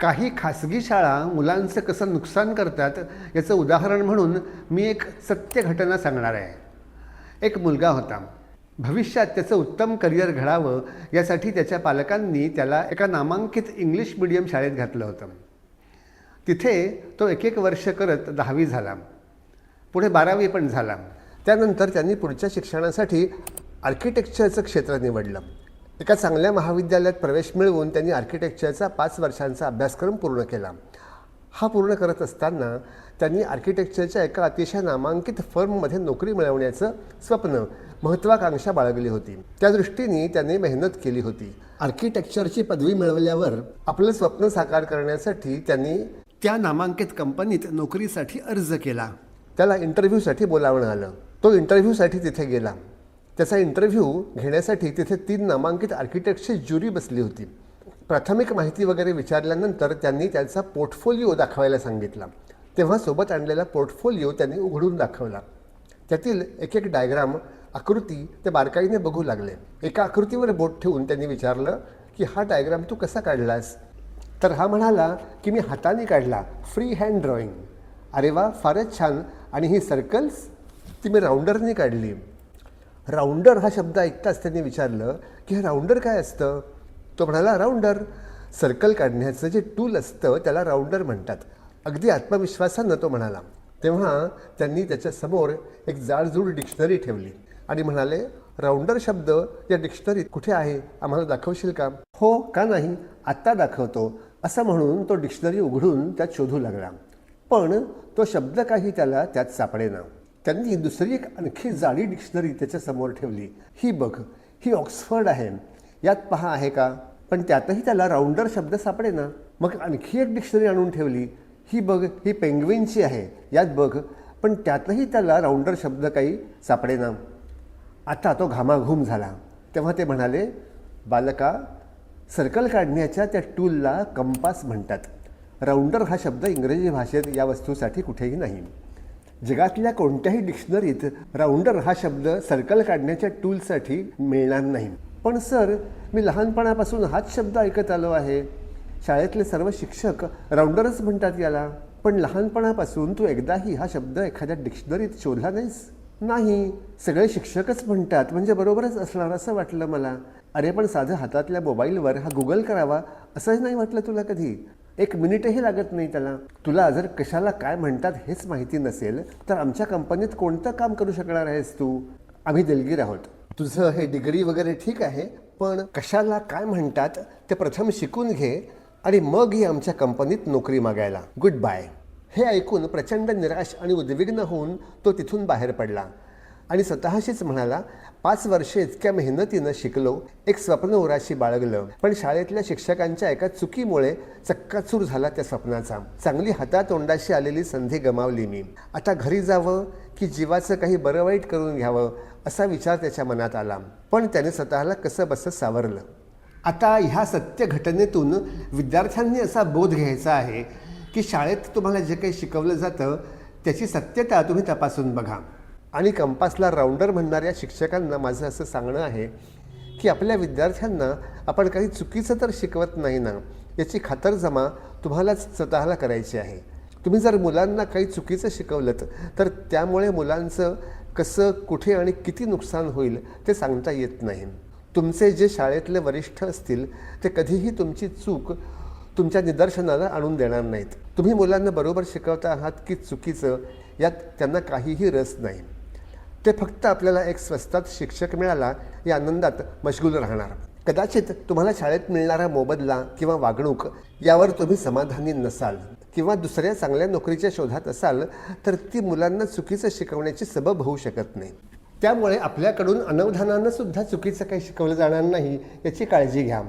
काही खासगी शाळा मुलांचं कसं नुकसान करतात याचं उदाहरण म्हणून मी एक सत्य घटना सांगणार आहे. एक मुलगा होता. भविष्यात त्याचं उत्तम करिअर घडावं यासाठी त्याच्या पालकांनी त्याला एका नामांकित इंग्लिश मिडियम शाळेत घातलं होतं. तिथे तो एक एक वर्ष करत दहावी झाला. पुढे बारावी पण झाला. त्यानंतर त्यांनी पुढच्या शिक्षणासाठी आर्किटेक्चरचं क्षेत्र निवडलं. एका चांगल्या महाविद्यालयात प्रवेश मिळवून त्यांनी आर्किटेक्चरचा पाच वर्षांचा अभ्यासक्रम पूर्ण केला. हा पूर्ण करत असताना त्यांनी आर्किटेक्चरच्या एका अतिशय नामांकित फर्ममध्ये नोकरी मिळवण्याचं स्वप्न महत्त्वाकांक्षा बाळगली होती. त्या दृष्टीने त्यांनी मेहनत केली होती. आर्किटेक्चरची पदवी मिळवल्यावर आपलं स्वप्न साकार करण्यासाठी त्यांनी त्या नामांकित कंपनीत नोकरीसाठी अर्ज केला. त्याला इंटरव्ह्यूसाठी बोलावणं आलं. तो इंटरव्ह्यूसाठी तिथे गेला. त्याचा इंटरव्ह्यू घेण्यासाठी तिथे तीन नामांकित आर्किटेक्टची ज्युरी बसली होती. प्राथमिक माहिती वगैरे विचारल्यानंतर त्यांनी त्याचा पोर्टफोलिओ दाखवायला सांगितला. तेव्हा सोबत आणलेला पोर्टफोलिओ त्यांनी उघडून दाखवला. त्यातील एक एक डायग्राम आकृती ते बारकाईने बघू लागले. एका आकृतीवर बोट ठेवून त्यांनी विचारलं की हा डायग्राम तू कसा काढलास? तर हा म्हणाला की मी हाताने काढला फ्री हँड ड्रॉइंग अरे वा फारच छान. आणि ही सर्कल्स ती मी राऊंडरने काढली. राऊंडर हा शब्द ऐकताच त्यांनी विचारलं की हे राऊंडर काय असतं? तो म्हणाला राऊंडर सर्कल काढण्याचं जे टूल असतं त्याला राऊंडर म्हणतात. अगदी आत्मविश्वासानं तो म्हणाला. तेव्हा त्यांनी त्याच्यासमोर एक जाडजूड डिक्शनरी ठेवली आणि म्हणाले राऊंडर शब्द या डिक्शनरीत कुठे आहे? आम्हाला दाखवशील का? हो का नाही? आत्ता दाखवतो. असं म्हणून तो डिक्शनरी उघडून त्यात शोधू लागला. पण तो शब्द काही त्याला त्यात सापडेना. त्यांनी दुसरी एक आणखी जाडी डिक्शनरी त्याच्यासमोर ठेवली. ही बघ ही ऑक्सफर्ड आहे. यात पहा आहे का? पण त्यातही त्याला राऊंडर शब्द सापडे ना. मग आणखी एक डिक्शनरी आणून ठेवली. ही बघ ही पेंग्विनची आहे. यात बघ पण त्यातही त्याला राऊंडर शब्द काही सापडे ना. आता तो घामाघूम झाला. तेव्हा ते म्हणाले बालका सर्कल काढण्याच्या त्या टूलला कंपास म्हणतात. राऊंडर हा शब्द इंग्रजी भाषेत या वस्तूसाठी कुठेही नाही. जगातल्या कोणत्याही डिक्शनरीत राऊंडर हा शब्द सर्कल काढण्याच्या टूलसाठी मिळणार नाही. पण सर मी लहानपणापासून हाच शब्द ऐकत आलो आहे. शाळेतले सर्व शिक्षक राऊंडरच म्हणतात याला. पण लहानपणापासून तू एकदाही हा शब्द एखाद्या डिक्शनरीत शोधला नाहीस? नाही. सगळे शिक्षकच म्हणतात म्हणजे बरोबरच असणार असं वाटलं मला. अरे पण साधं हातातल्या मोबाईलवर हा गुगल करावा असंही नाही वाटलं तुला कधी? एक मिनिटही लागत नाही त्याला. तुला जर कशाला काय म्हणतात हेच माहिती नसेल तर आमच्या कंपनीत कोणतं काम करू शकणार आहेस तू? आम्ही दिलगीर आहोत. तुझं हे डिग्री वगैरे ठीक आहे पण कशाला काय म्हणतात ते प्रथम शिकून घे आणि मग ही आमच्या कंपनीत नोकरी मागायला. गुड बाय हे ऐकून प्रचंड निराश आणि उद्विग्न होऊन तो तिथून बाहेर पडला. आणि स्वतःशीच म्हणाला पाच वर्षे इतक्या मेहनतीनं शिकलो एक स्वप्न उराशी बाळगलं. पण शाळेतल्या शिक्षकांच्या एका चुकीमुळे चक्काचूर झाला त्या स्वप्नाचा. चांगली हातातोंडाशी आलेली संधी गमावली मी. आता घरी जावं की जीवाचं काही बरं वाईट करून घ्यावं असा विचार त्याच्या मनात आला. पण त्याने स्वतःला कसं बसं सावरलं. आता ह्या सत्य घटनेतून विद्यार्थ्यांनी असा बोध घ्यायचा आहे की शाळेत तुम्हाला जे काही शिकवलं जातं त्याची सत्यता तुम्ही तपासून बघा. आणि कंपासला राऊंडर म्हणणाऱ्या शिक्षकांना माझं असं सांगणं आहे की आपल्या विद्यार्थ्यांना आपण काही चुकीचं तर शिकवत नाही ना याची खातरजमा तुम्हालाच स्वतःला करायची आहे. तुम्ही जर मुलांना काही चुकीचं शिकवलं तर त्यामुळे मुलांचं कसं कुठे आणि किती नुकसान होईल ते सांगता येत नाही. तुमचे जे शाळेतले वरिष्ठ असतील ते कधीही तुमची चूक तुमच्या निदर्शनाला आणून देणार नाहीत. तुम्ही मुलांना बरोबर शिकवता आहात की चुकीचं यात त्यांना काहीही रस नाही. ते फक्त आपल्याला एक स्वस्तात शिक्षक मिळाला या आनंदात मशगूल राहणार. कदाचित तुम्हाला शाळेत मिळणारा मोबदला किंवा वागणूक यावर तुम्ही समाधानी नसाल किंवा दुसऱ्या चांगल्या नोकरीच्या शोधात असाल तर ती मुलांना चुकीचं शिकवण्याची सबब होऊ शकत नाही. त्यामुळे आपल्याकडून अनवधानानं सुद्धा चुकीचं काही शिकवलं जाणार नाही याची काळजी घ्या.